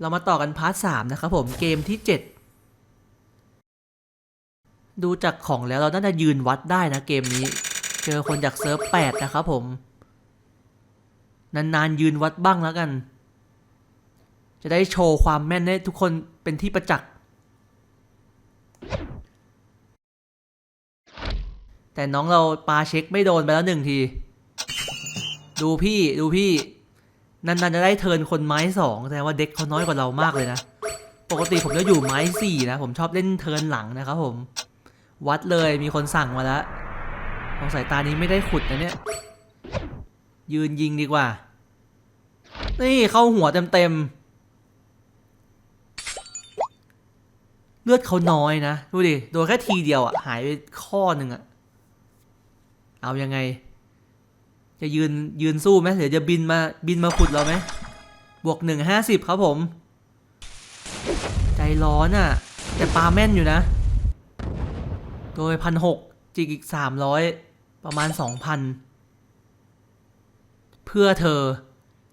เรามาต่อกันพาร์ทสามนะครับผมเกมที่เจ็ดดูจากของแล้วเราน่าจะยืนวัดได้นะเกมนี้ เจอคนจากเซิร์ฟแปดนะครับผม นานๆยืนวัดบ้างแล้วกัน จะได้โชว์ความแม่นให้ทุกคนเป็นที่ประจักษ์แต่น้องเราปาเช็คไม่โดนไปแล้วหนึ่งที ดูพี่ดูพี่ นานๆจะได้เทินคนไม้สองแต่ว่าเด็กเขาน้อยกว่าเรามากเลยนะ ปกติผมจะอยู่ไม้สี่นะ ผมชอบเล่นเทินหลังนะครับผม วัดเลยมีคนสั่งมาแล้วสงสัยตานี้ไม่ได้ขุดนะเนี่ย ยืนยิงดีกว่า นี่เข้าหัวเต็มๆ เลือดเขาน้อยนะ ดูดิ โดนแค่ทีเดียวอะหายไปข้อหนึ่งอะเอายังไง จะยืนยืนสู้ไหมหรือจะบินมาบินมาขุดเราไหมบวกหนึ่งห้าสิบครับผม ใจร้อนอะ่ะ แต่ปลาแม่นอยู่นะ โดยพันหกจิกอีกสามร้อยประมาณสองพันเพื่อเธอ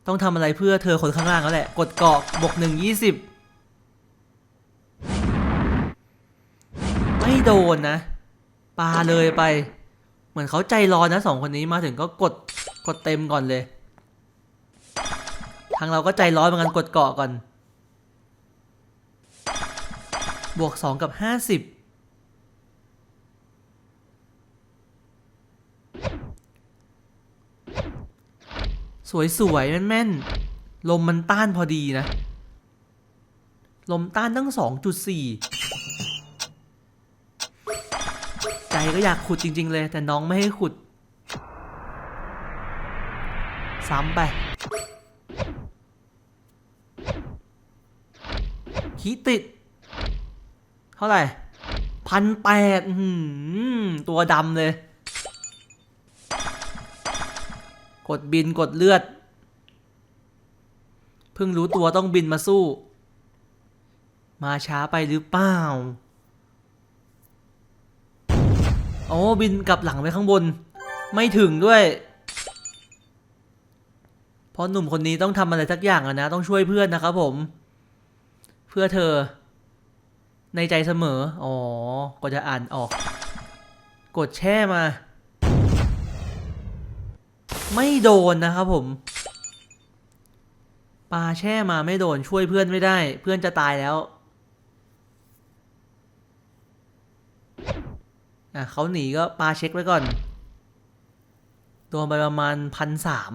ต้องทำอะไรเพื่อเธอคนข้างล่างแล้วแหละ กดเกาะบวกหนึ่งยี่สิบไม่โดนนะปลาเลยไป เหมือนเขาใจร้อนนะสองคนนี้มาถึงก็กดกดเต็มก่อนเลย ทางเราก็ใจร้อนเหมือนกันกดเกาะก่อน บวกสองกับห้าสิบสวยๆแม่นๆลมมันต้านพอดีนะ ลมต้านตั้งสองจุดสี่ ก็อยากขุดจริง ๆ เลย แต่น้องไม่ให้ขุด ซ้ำไปขีติด เท่าไหร่พันแปดตัวดำเลย กดบินกดเลือด เพิ่งรู้ตัวต้องบินมาสู้ มาช้าไปหรือเปล่า โอ้บินกลับหลังไปข้างบน ไม่ถึงด้วย เพราะหนุ่มคนนี้ต้องทำอะไรสักอย่างอะนะ ต้องช่วยเพื่อนนะครับผม เพื่อเธอ ในใจเสมอ อ๋อ ก็จะอ่านออก กดแช่มา ไม่โดนนะครับผมปลาแช่มาไม่โดนช่วยเพื่อนไม่ได้ เพื่อนจะตายแล้ว อะเขาหนีก็ปลาเช็คไว้ก่อนโดนไปประมาณพันสาม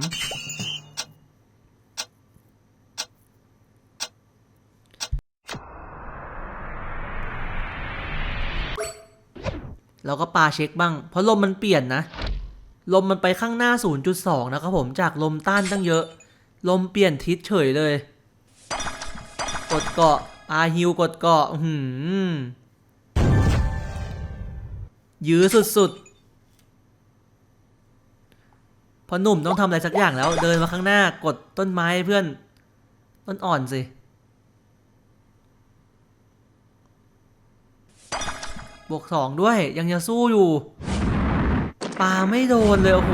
เราก็ปาเช็คบ้าง เพราะลมมันเปลี่ยนนะ ลมมันไปข้างหน้า 0.2 นะครับผม จากลมต้านตั้งเยอะ ลมเปลี่ยนทิศเฉยเลย กดเกาะอาฮิวกดเกาะอื้อหืม ยื้อสุดๆพอหนุ่มต้องทำอะไรสักอย่างแล้ว เดินมาข้างหน้ากดต้นไม้เพื่อน ต้นอ่อนสิบวกสองด้วยยังจะสู้อยู่ปลาไม่โดนเลย โอ้โห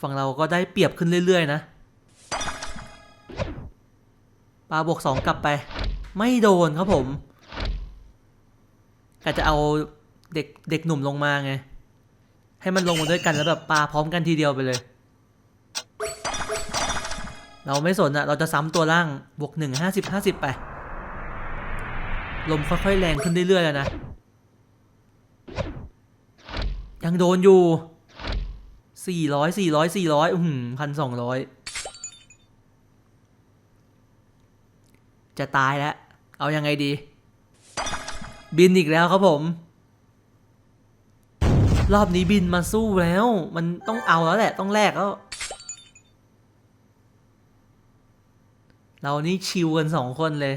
ฝั่งเราก็ได้เปรียบขึ้นเรื่อย ๆ นะ ปลาบวกสองกลับไป ไม่โดนครับผมกะจะเอาเด็กเด็กหนุ่มลงมาไง ให้มันลงมาด้วยกันแล้วแบบปลาพร้อมกันทีเดียวไปเลย เราไม่สนอะเราจะซ้ำตัวล่างบวกหนึ่งห้าสิบห้าสิบไป ลมค่อยๆแรงขึ้นเรื่อยๆแล้วนะ ยังโดนอยู่สี่ร้อยสี่ร้อยสี่ร้อยอืมพันสองร้อย จะตายแล้ว เอายังไงดี บินอีกแล้วครับผม รอบนี้บินมาสู้แล้ว มันต้องเอาแล้วแหละ ต้องแลกแล้ว เรานี่ชิวกันสองคนเลย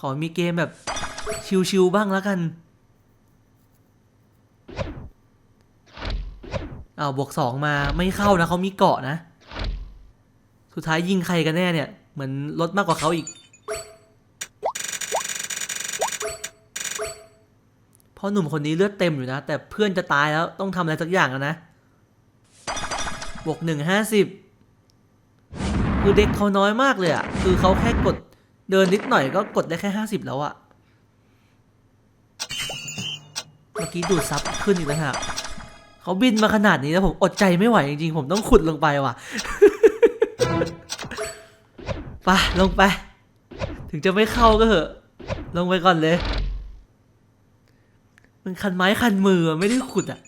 ขอมีเกมแบบชิวๆบ้างแล้วกันอ้าวบวกสองมาไม่เข้านะเขามีเกาะนะ สุดท้ายยิงใครกันแน่เนี่ย เหมือนลดมากกว่าเขาอีกพอราะหนุ่มคนนี้เลือดเต็มอยู่นะ แต่เพื่อนจะตายแล้วต้องทำอะไรสักอย่างแล้วนะ บวกหนึ่งห้าสิบคือเด็กเขาน้อยมากเลยอะคือเขาแค่กดเดินนิดหน่อยก็กดได้แค่ห้าสิบแล้วอะเมื่อกี้ดูดซับขึ้นอีกแล้วฮะเขาบินมาขนาดนี้แล้วผมอดใจไม่ไหวจริงๆ ผมต้องขุดลงไปว่ะ ไปลงไป ถึงจะไม่เข้าก็เหอะลงไปก่อนเลย มันคันไม้คันมือไม่ได้ขุดอะ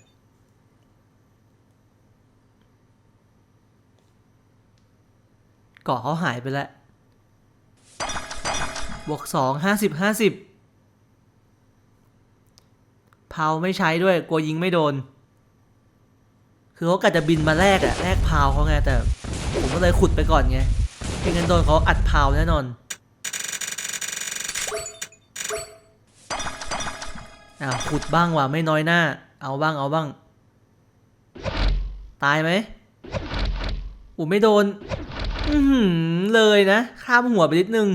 เกาะเขาหายไปแล้ว บวกสองห้าสิบห้าสิบเผาไม่ใช้ด้วย กลัวยิงไม่โดน คือเขากะจะบินมาแลกอะแลกพาวเขาไงแต่ ผมก็เลยขุดไปก่อนไง ไม่งั้นโดนเขาอัดพาวแน่นอนอะขุดบ้างว่ะไม่น้อยหน้า เอาบ้างเอาบ้าง ตายไหมอูไม่โดน อืเลยนะ ข้ามหัวไปนิดนึง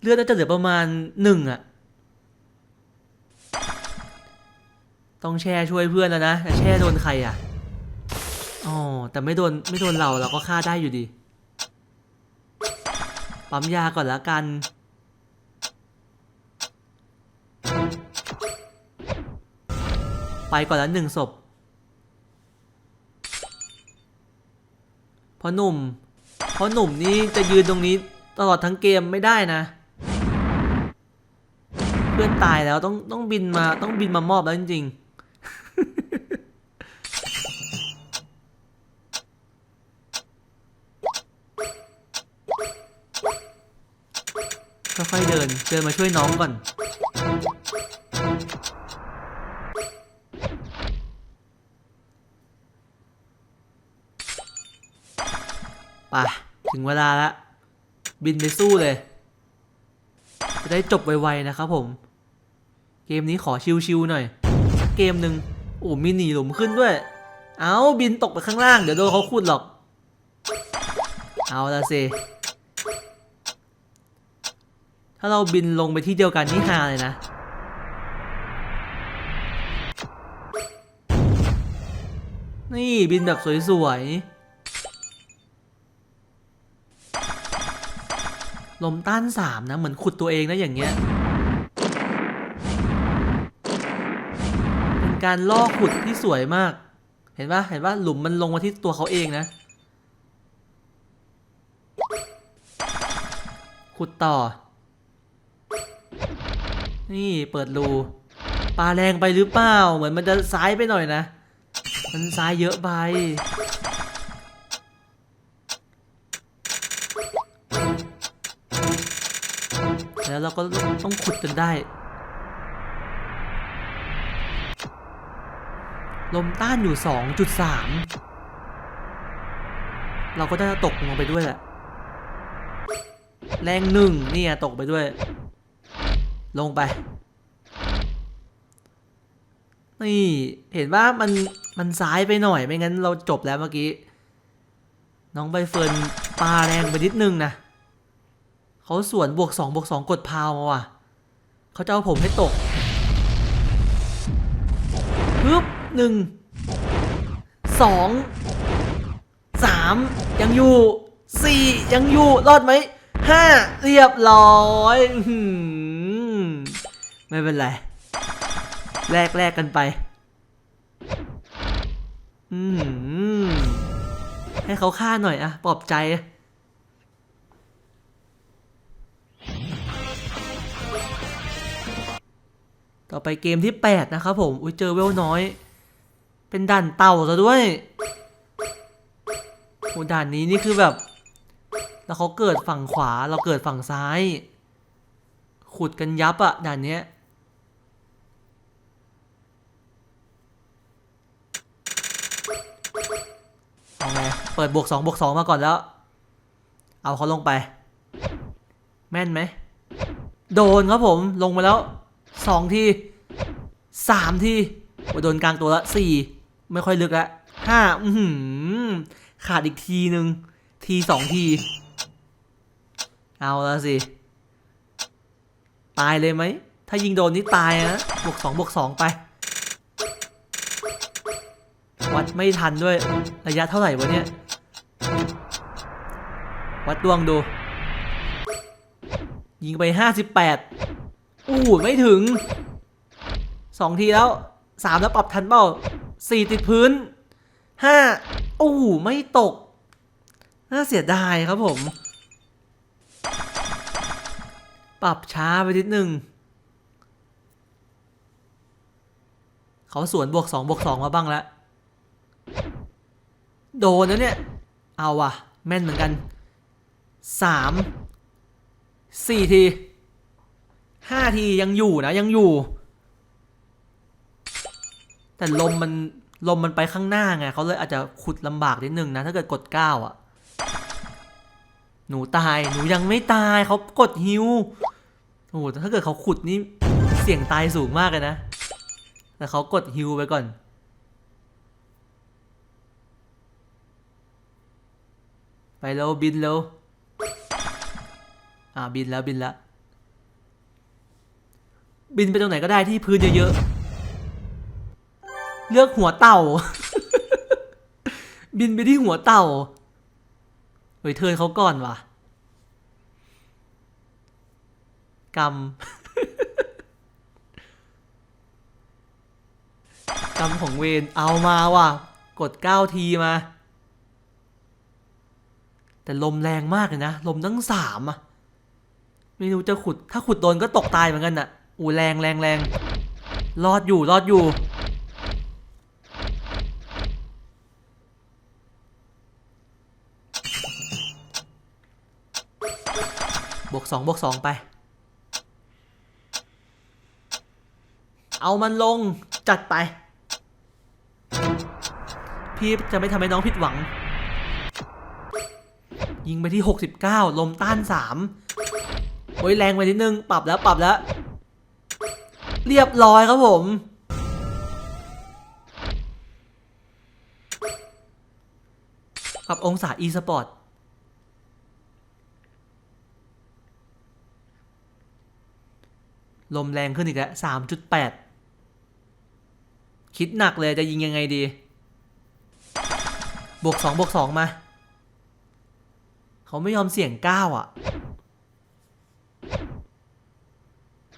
เลือดน่าจะเหลือประมาณหนึ่งอะต้องแช่ช่วยเพื่อนแล้วนะแต่แช่โดนใครอะ อ๋อแต่ไม่โดนไม่โดนเราเราก็ฆ่าได้อยู่ดี ปั๊มยาก่อนละกัน ไปก่อนละหนึ่งศพเพราะหนุ่มเพราะหนุ่มนี่จะยืนตรงนี้ตลอดทั้งเกมไม่ได้นะ เพื่อนตายแล้วต้องต้องบินมาต้องบินมามอบแล้วจริงๆ ค่อยๆเดิน เดินมาช่วยน้องก่อนไปถึงเวลาแล้วบินไปสู้เลย จะได้จบไวๆนะครับผม เกมนี้ขอชิวๆหน่อย เกมหนึ่งโอ้มีหนีหลุมขึ้นด้วย เอาบินตกไปข้างล่าง เดี๋ยวโดนเขาขุดหรอก เอาละสิ ถ้าเราบินลงไปที่เดียวกันนี่ฮาเลยนะ นี่บินแบบสวยๆ ลมต้านสามนะ เหมือนขุดตัวเองนะอย่างเงี้ย เป็นการล่อขุดที่สวยมาก เห็นปะเห็นปะหลุมมันลงมาที่ตัวเขาเองนะขุดต่อ นี่เปิดรูปลาแรงไปหรือเปล่า เหมือนมันจะซ้ายไปหน่อยนะ มันซ้ายเยอะไป แล้วเราก็ต้องขุดจนได้ ลมต้านอยู่ 2.3 เราก็ได้ตกลงไปด้วยแหละ แรงหนึ่งเนี่ยตกไปด้วย ลงไป นี่เห็นว่ามันมันซ้ายไปหน่อยไม่งั้นเราจบแล้วเมื่อกี้ น้องใบเฟิร์นปลาแรงไปนิดนึงนะเขาสวนบวกสองบวกสองกดพาวมาว่ะเขาจะเอาผมให้ตกฮึบหนึ่งสองสามยังอยู่สี่ยังอยู่ รอดไหมห้าเรียบร้อยอ ไม่เป็นไรแลกแลกกันไป อืมให้เขาฆ่าหน่อยอะปลอบใจต่อไปเกมที่ 8 นะครับผม อุ้ยเจอเวลน้อย เป็นด่านเต่าซะด้วยโอด่านนี้นี่คือแบบ แล้วเขาเกิดฝั่งขวาเราเกิดฝั่งซ้าย ขุดกันยับอะด่านเนี้ย เปิดบวกสองบวกสองมาก่อนแล้ว เอาเขาลงไป แม่นไหม โดนครับผมลงมาแล้วสองทีสามทีโอ้ยโดนกลางตัวละสี่ไม่ค่อยลึกละห้าอือหือขาดอีกทีหนึ่งทีสองที เอาละสิ ตายเลยไหม ถ้ายิงโดนนี่ตายนะบวกสองบวกสองไป วัดไม่ทันด้วย ระยะเท่าไหร่วะเนี่ย วัดดวงดู ยิงไปห้าสิบแปดอู้ไม่ถึงสองทีแล้วสามแล้วปรับทันเปล่าสี่ติดพื้นห้าอู้ไม่ตก น่าเสียดายครับผม ปรับช้าไปนิดนึงเขาสวนบวกสองบวกสองมาบ้างแล้ว โดนนะเนี่ย เอาว่ะ แม่นเหมือนกัน สามสี่ทีห้าทียังอยู่นะยังอยู่ แต่ลมมันลมมันไปข้างหน้าไงเขาเลยอาจจะขุดลำบากนิดนึงนะ ถ้าเกิดกดเก้าอะ หนูตายหนูยังไม่ตายเขากดฮิวโอ้โหถ้าเกิดเขาขุดนี่เสี่ยงตายสูงมากเลยนะ แต่เขากดฮิวไปก่อนไปเร็วบินเร็ว อ่าบินแล้วบินแล้ว บินไปตรงไหนก็ได้ที่พื้นเยอะๆ เลือกหัวเต่า บินไปที่หัวเต่าเฮ้ยเทิร์นเขาก่อนว่ะกรรมกรรมของเวนเอามาว่ะ กดเก้าทีมา แต่ลมแรงมากเลยนะ ลมทั้งสามอะ ไม่รู้จะขุด ถ้าขุดโดนก็ตกตายเหมือนกันน่ะอู้แรงแรงแรงรอดอยู่รอดอยู่ บวกสองบวกสองไป เอามันลงจัดไป พี่จะไม่ทำให้น้องผิดหวัง ยิงไปที่ 69 ลมต้าน 3 โอ้ยแรงไปนิดนึง ปรับแล้วปรับแล้ว เรียบร้อยครับผม ปรับองศา e-sport ลมแรงขึ้นอีกแล้วสามจุดแปดคิดหนักเลยจะยิงยังไงดี บวกสองบวกสองมา เขาไม่ยอมเสี่ยงเก้าอะ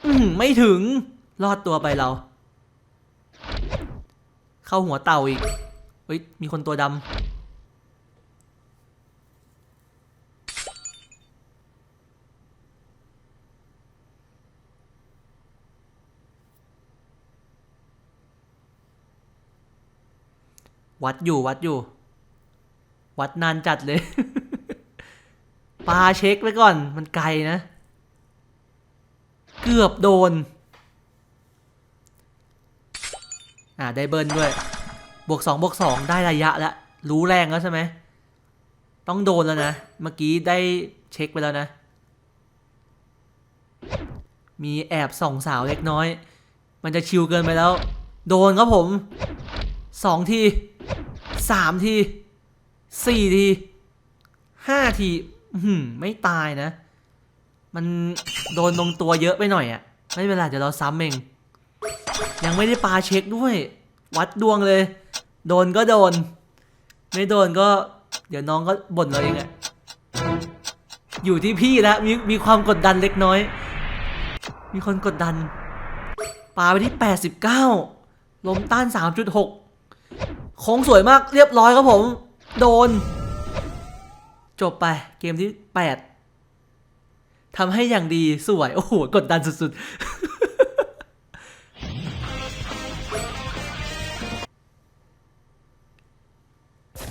อืม ไม่ถึง รอดตัวไปเรา เข้าหัวเต่าอีก เฮ้ย มีคนตัวดำวัดอยู่วัดอยู่ วัดนานจัดเลย ปลาเช็คไว้ก่อน มันไกลนะ เกือบโดน อ่าได้เบิร์นด้วย บวกสองบวกสองได้ระยะแล้ว รู้แรงแล้วใช่ไหม ต้องโดนแล้วนะ เมื่อกี้ได้เช็คไปแล้วนะ มีแอบส่องสาวเล็กน้อย มันจะชิวเกินไปแล้ว โดนครับผมสองทีสามทีสี่ทีห้าทีหือไม่ตายนะ มันโดนตรงตัวเยอะไปหน่อยอะ่ะไม่เป็นไรเดี๋ยวเราซ้ำเอง ยังไม่ได้ปาเช็คด้วย วัดดวงเลย โดนก็โดน ไม่โดนก็ เดี๋ยวน้องก็บ่นเราเองอะ่ะอยู่ที่พี่แล้วมีมีความกดดันเล็กน้อย มีคนกดดันปาไปที่ 89 ลมต้าน 3.6 โค้งสวยมากเรียบร้อยครับผม โดน จบไปเกมที่ 8 ทำให้อย่างดีสวย โอ้โห กดดันสุดๆ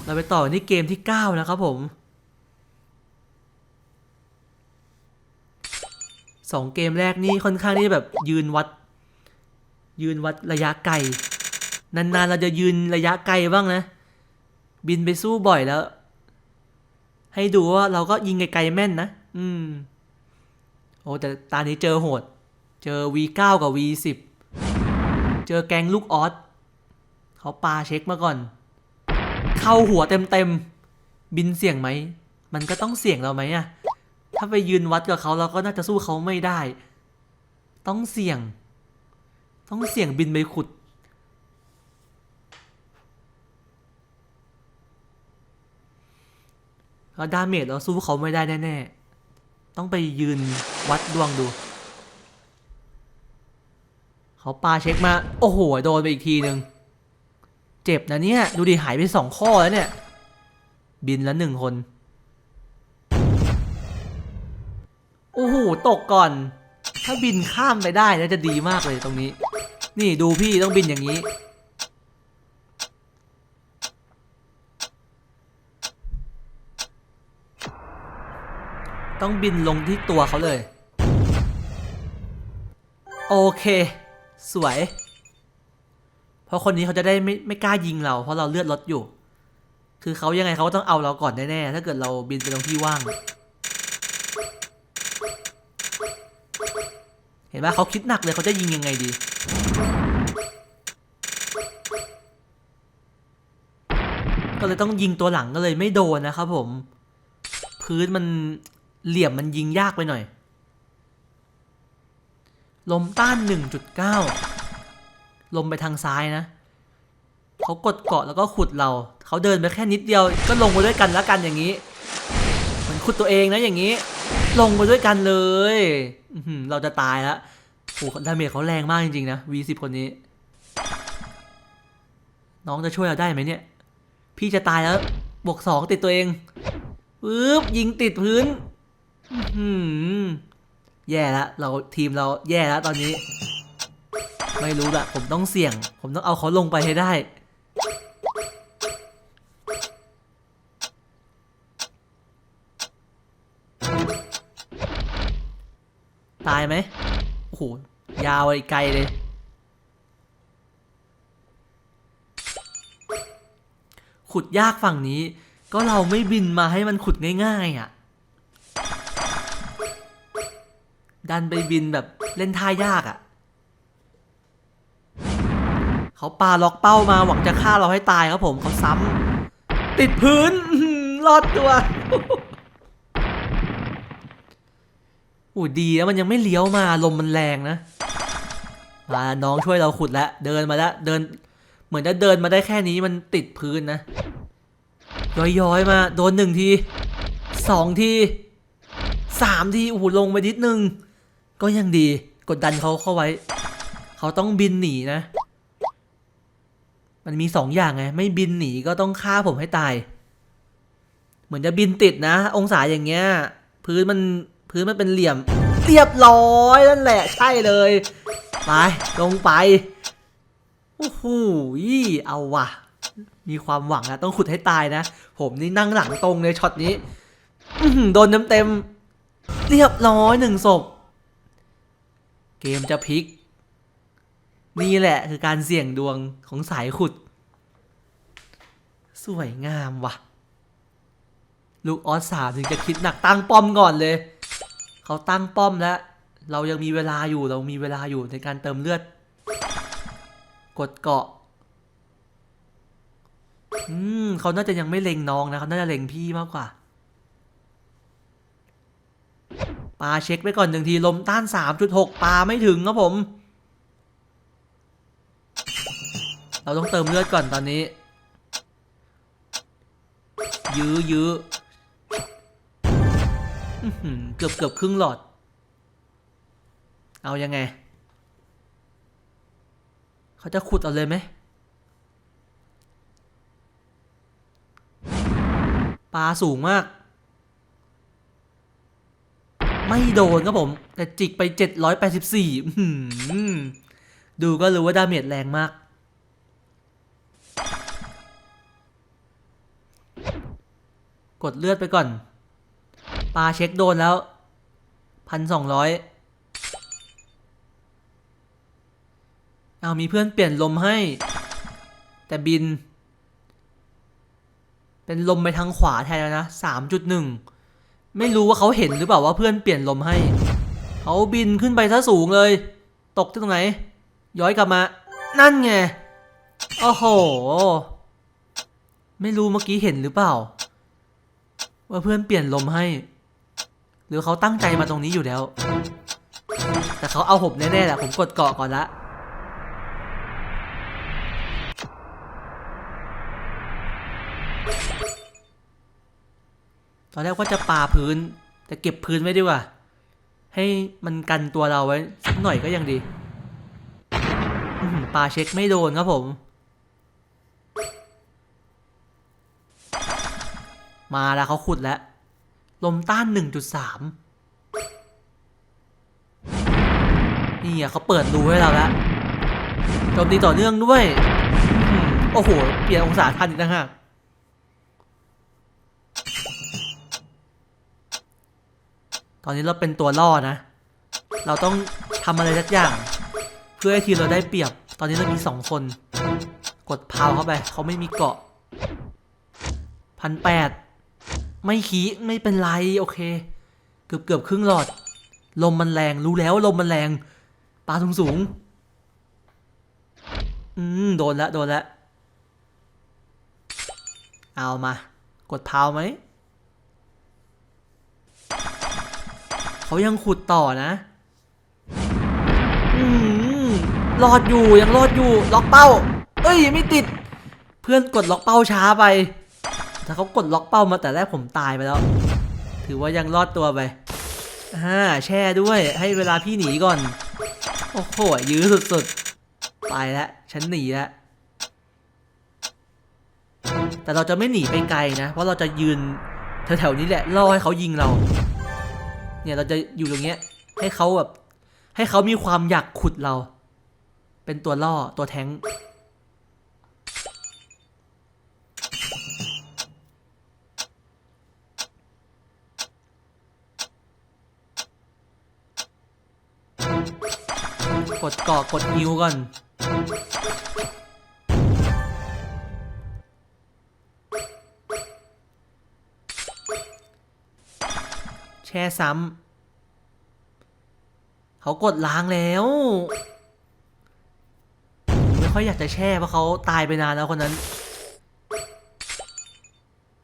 เราไปต่อที่เกมที่ 9 นะครับผมสองเกมแรกนี่ค่อนข้างที่จะแบบยืนวัด ยืนวัดระยะไกล นานๆเราจะยืนระยะไกลบ้างนะ บินไปสู้บ่อยแล้ว ให้ดูว่าเราก็ยิงไกลๆแม่นนะ อืม อ้แต่ตานี้เจอโหด เจอ V9 กับ V10 เจอแกงลูกออสเขาปาเช็คมาก่อน เข้าหัวเต็มๆ บินเสี่ยงไหม มันก็ต้องเสี่ยงเราไหมอะถ้าไปยืนวัดกับเขาเราก็น่าจะสู้เขาไม่ได้ ต้องเสี่ยง ต้องเสี่ยงบินไปขุดแล้วดาเมจเราสู้เขาไม่ได้แน่ๆ ต้องไปยืนวัดดวงดู เขาปาเช็คมา โอ้โห โดนไปอีกทีหนึ่ง เจ็บนะเนี่ย ดูดิหายไปสองข้อแล้วเนี่ย บินแล้วหนึ่งคน โอ้โห ตกก่อน ถ้าบินข้ามไปได้น่าจะดีมากเลยตรงนี้ นี่ดูพี่ต้องบินอย่างนี้ ต้องบินลงที่ตัวเขาเลย โอเค สวย เพราะคนนี้เขาจะได้ไม่ไม่กล้ายิงเรา เพราะเราเลือดลดอยู่ คือเขายังไงเขาก็ต้องเอาเราก่อนแน่ๆถ้าเกิดเราบินไปตรงที่ว่าง เห็นไหมเขาคิดหนักเลยเขาจะยิงยังไงดีก็เลยต้องยิงตัวหลังก็เลยไม่โดนนะครับผม พื้นมัน เหลี่ยมมันยิงยากไปหน่อย ลมต้าน 1.9 ลมไปทางซ้ายนะ เขากดเกาะแล้วก็ขุดเรา เขาเดินไปแค่นิดเดียว ก็ลงมาด้วยกันแล้วกันอย่างนี้เหมือนขุดตัวเองนะอย่างนี้ ลงมาด้วยกันเลย เราจะตายแล้วโอ้โหดาเมจเขาแรงมากจริงๆนะ V10 คนนี้ น้องจะช่วยเราได้ไหมเนี่ย พี่จะตายแล้ว บวกสองติดตัวเองปึ๊บยิงติดพื้น อื้อหือแย่แล้วเราทีมเราแย่แล้วตอนนี้ ไม่รู้ละผมต้องเสี่ยง ผมต้องเอาเขาลงไปให้ได้ ตายไหมโอ้โหยาวไกลเลย ขุดยากฝั่งนี้ ก็เราไม่บินมาให้มันขุดง่ายๆอะ ดันไปบินแบบเล่นท่ายากอะ่ะเขาปาล็อกเป้ามาหวังจะฆ่าเราให้ตายครับผมเขาซ้ำติดพื้นรอดตัวโอ้ดีนะมันยังไม่เลี้ยวมาลมมันแรงนะมาน้องช่วยเราขุดแล้วเดินมาแล้วเดิน เหมือนจะเดินมาได้แค่นี้มันติดพื้นนะย้อยๆมาโดนหนึ่งทีสองทีสามทีโอ้โหลงไปนิดนึง ก็ยังดีกดดันเขาเข้าไว้ เขาต้องบินหนีนะ มันมีสองอย่างไง ไม่บินหนีก็ต้องฆ่าผมให้ตาย เหมือนจะบินติดนะ องศาอย่างเงี้ย พื้นมันพื้นมันเป็นเหลี่ยม เรียบร้อยนั่นแหละใช่เลย ไป ลงไปโอ้โหเอาว่ะ มีความหวังนะต้องขุดให้ตายนะ ผมนี่นั่งหลังตรงเลยช็อตนี้อื้อหือโดนเต็มเรียบร้อยหนึ่งศพ เกมจะพลิก นี่แหละคือการเสี่ยงดวงของสายขุด สวยงามว่ะ ลูกออสสามถึงจะคิดหนักตั้งป้อมก่อนเลย เขาตั้งป้อมแล้ว เรายังมีเวลาอยู่เรามีเวลาอยู่ในการเติมเลือด กดเกาะอืมเขาน่าจะยังไม่เล็งน้องนะเขาน่าจะเล็งพี่มากกว่า ปาเช็คไปก่อนหนึ่งทีลมต้าน 3.6 ปาไม่ถึงครับผม เราต้องเติมเลือดก่อนตอนนี้ ยื้อยื้ออื้อหือเกือบเกือบครึ่งหลอด เอายังไง เขาจะขุดเอาเลยไหมปลาสูงมาก ไม่โดนครับผม แต่จิกไป 784อื้อหือดูก็รู้ว่าดาเมจแรงมาก กดเลือดไปก่อน ปลาเช็คโดนแล้วพันสองร้อยเอามีเพื่อนเปลี่ยนลมให้ แต่บิน เป็นลมไปทางขวาแทนแล้วนะสามจุดหนึ่ง ไม่รู้ว่าเขาเห็นหรือเปล่าว่าเพื่อนเปลี่ยนลมให้ เขาบินขึ้นไปซะสูงเลย ตกที่ตรงไหน ย้อยกลับมา นั่นไง โอ้โห ไม่รู้เมื่อกี้เห็นหรือเปล่า ว่าเพื่อนเปลี่ยนลมให้ หรือเขาตั้งใจมาตรงนี้อยู่แล้ว แต่เขาเอาผมแน่ๆแหละผมกดเกาะก่อนละ อนแรกว่าจะปาพื้น แต่เก็บพื้นไว้ดีกว่า ให้มันกันตัวเราไว้สักหน่อยก็ยังดีปาเช็คไม่โดนครับผม มาแล้วเขาขุดแล้ว ลมต้าน 1.3 นี่อะเขาเปิดรูให้เราแล้วโจมตีต่อเนื่องด้วย โอ้โห เปลี่ยนองศาทันอีกนะฮะ อนนี้เราเป็นตัวล่อนะ เราต้องทำอะไรสักอย่าง เพื่อให้ทีมเราได้เปรียบ ตอนนี้เรามีสองคน กดพาวเข้าไป เขาไม่มีเกาะพันแปดไม่ขีไม่เป็นไรโอเค เกือบเกือบครึ่งหลอด ลมมันแรงรู้แล้วลมมันแรงปลาสูงสูงอืมโดนแล้วโดนแล้วเอามา กดพาวไหม เขายังขุดต่อนะอืมรอดอยู่ยังรอดอยู่ล็อกเป้า เอ้ยไม่ติด เพื่อนกดล็อกเป้าช้าไป ถ้าเขากดล็อกเป้ามาแต่แรกผมตายไปแล้ว ถือว่ายังรอดตัวไปอ่าแช่ด้วยให้เวลาพี่หนีก่อน โอ้โหยื้อสุดๆ ไปแล้วฉันหนีแล้วแต่เราจะไม่หนีไปไกลนะ เพราะเราจะยืนแถวๆนี้แหละรอให้เขายิงเรา เนี่ยเราจะอยู่ตรงเนี้ยให้เขาแบบให้เขามีความอยากขุดเรา เป็นตัวล่อตัวแทงกดเกาะกดฮิวก่อน แช่ซ้ำเขากดล้างแล้วไม่ค่อยอยากจะแช่เพราะเขาตายไปนานแล้วคนนั้น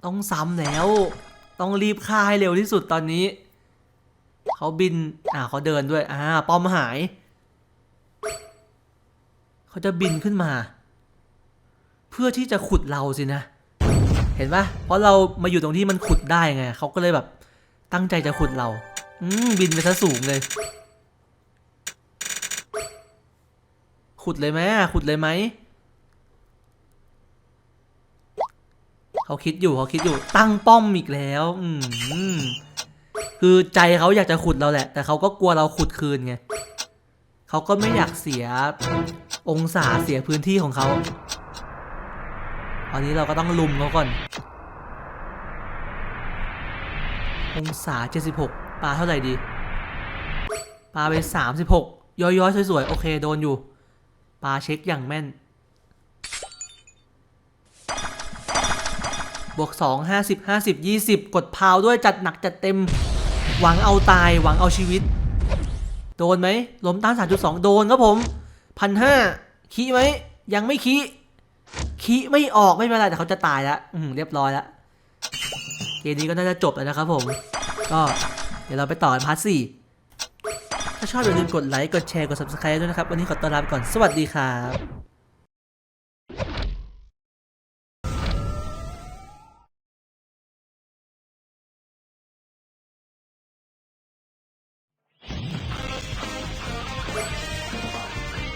ต้องซ้ำแล้ว ต้องรีบฆ่าให้เร็วที่สุดตอนนี้ เขาบิน อ่าเขาเดินด้วย อ่า ป้อมหาย เขาจะบินขึ้นมา เพื่อที่จะขุดเราสินะ เห็นปะเพราะเรามาอยู่ตรงที่มันขุดได้ไง เขาก็เลยแบบ ตั้งใจจะขุดเรา อืมบินไปซะสูงเลย ขุดเลยไหมขุดเลยไหม เขาคิดอยู่เขาคิดอยู่ตั้งป้อมอีกแล้ว อืมคือใจเขาอยากจะขุดเราแหละ แต่เขาก็กลัวเราขุดคืนไงเขาก็ไม่อยากเสียองศาเสียพื้นที่ของเขาตอนนี้เราก็ต้องลุมเขาก่อน องศา 76 ปลาเท่าไหร่ดี ปลาไป 36 ย้อยๆ สวยๆ โอเค โดนอยู่ ปลาเช็คอย่างแม่น บวก 2 50 50 20 กดพาวด้วยจัดหนักจัดเต็ม หวังเอาตายหวังเอาชีวิต โดนไหมล้มต้าน 3.2 โดนครับผมพันห้าขี้ไหม ยังไม่ขี้ขี้ไม่ออกไม่เป็นไรแต่เขาจะตายแล้วอืมเรียบร้อยแล้ว เกมนี้ก็น่าจะจบแล้วนะครับผม ก็เดี๋ยวเราไปต่อกันพาร์ทสี่ถ้าชอบอย่าลืมกดไลค์ กดแชร์ กด subscribe ด้วยนะครับ วันนี้ขอตัวลาไปก่อน สวัสดีครับ